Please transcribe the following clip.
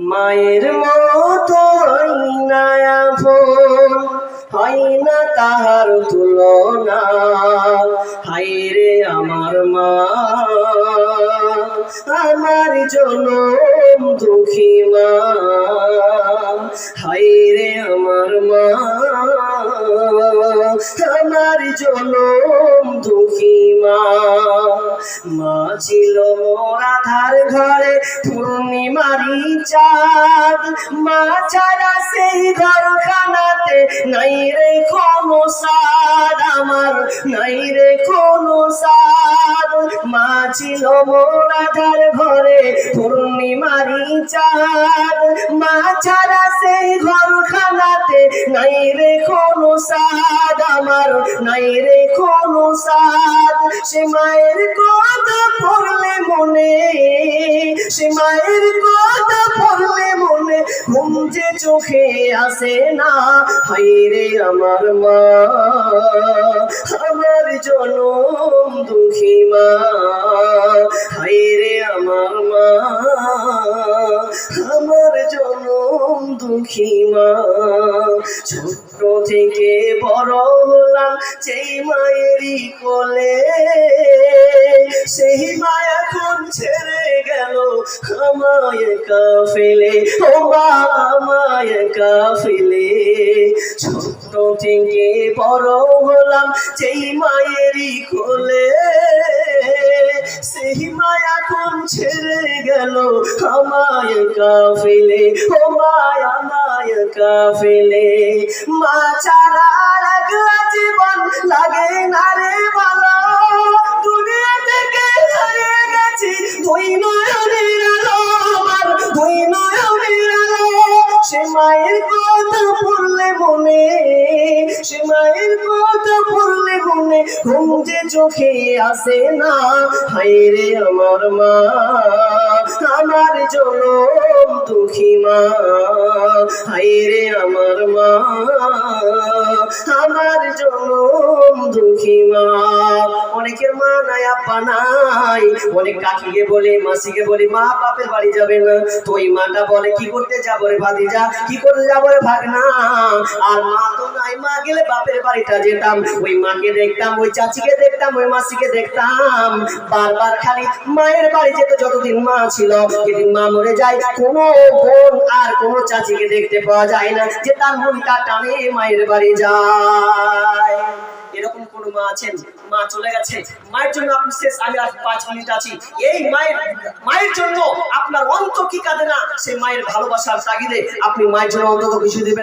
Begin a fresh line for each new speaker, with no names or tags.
মায়ের মতো হয় না তাহার তুলনা হাইরে আমার মা। আমার জনম দুঃখী মা। হাইরে আমার মা। আমার জনম দুঃখী মা। মা ছিল মোর আধার ঘরে পূর্ণিমারি চাঁদ। মা ছাড়া সেই ঘরখানাতে নাই রে কোনো সাদ আমার নাই রে কোনো সাদ মা ছিল মোর আধার ঘরে পূর্ণিমারি চাঁদ। মা ছাড়া সেই ঘরখানাতে নাই রে কোনো সাদ আমার নাই রে কোনো সাদ। সে মায়ের কথা পড়লে মনে, সে মায়ের কথা পড়লে মনে, ঘুম যে চোখে আসে না হাই রে আমার মা। আমার জনম দুঃখী মা হাই রে আমার মা। আমার জনম দুঃখী মা ছোট্ট থেকে বড় হলাম সেই মায়েরই কোলে। সেই মা এখন ছেড়ে গেল আমায় কাফেলে ও মা আমায় কাফেলে ছোট্ট থেকে বড় হলাম সেই মায়েরই কোলে। সেই মায়া কোন ছেড়ে গেল? আমায় কাফেলে, ও মায় আমায় কাফেলে। মা ছাড়া লাগলা জীবন লাগে না রে ভালো সে মায়ের কথা পড়লে মনে ঘুম যে চোখে আসে না। হাই রে আমার মা, আমার জনম দুঃখী মা। হাই রে আমার মা, আমার জনম দুঃখী মা। অনেকের মা নাই, আব্বা নাই। অনেক কাকিকে বলে, মাসিকে বলে, মা বাপের বাড়ি যাবে না। তো ওই মাটা বলে, কি করতে যাব রে ভাতিজা? কি করতে যাব রে ভাগনা? আর মা তো নাই, মা গেলে বাপের বাড়িটা যেতাম। ওই মাকে দেখতাম, ওই চাচিকে দেখতাম, ওই মাসিকে দেখতাম। বারবার খালি মায়ের বাড়ি যেত যতদিন মা ছিল, যেদিন মা মরে যায়, কোনো বোন আর কোনো চাচিকে দেখতে পাওয়া যায় না, যে তার মনটা টানে মায়ের বাড়ি যায়। এরকম কোন মা আছেন, মা চলে গেছে, মায়ের জন্য আপনি শেষ, আমি আজ পাঁচ মিনিট আছি। এই মায়ের মায়ের জন্য আপনার অন্ত কি কাঁদে না, সেই মায়ের ভালোবাসার তাগিদে আপনি মায়ের জন্য অন্তত কিছু দেবেন।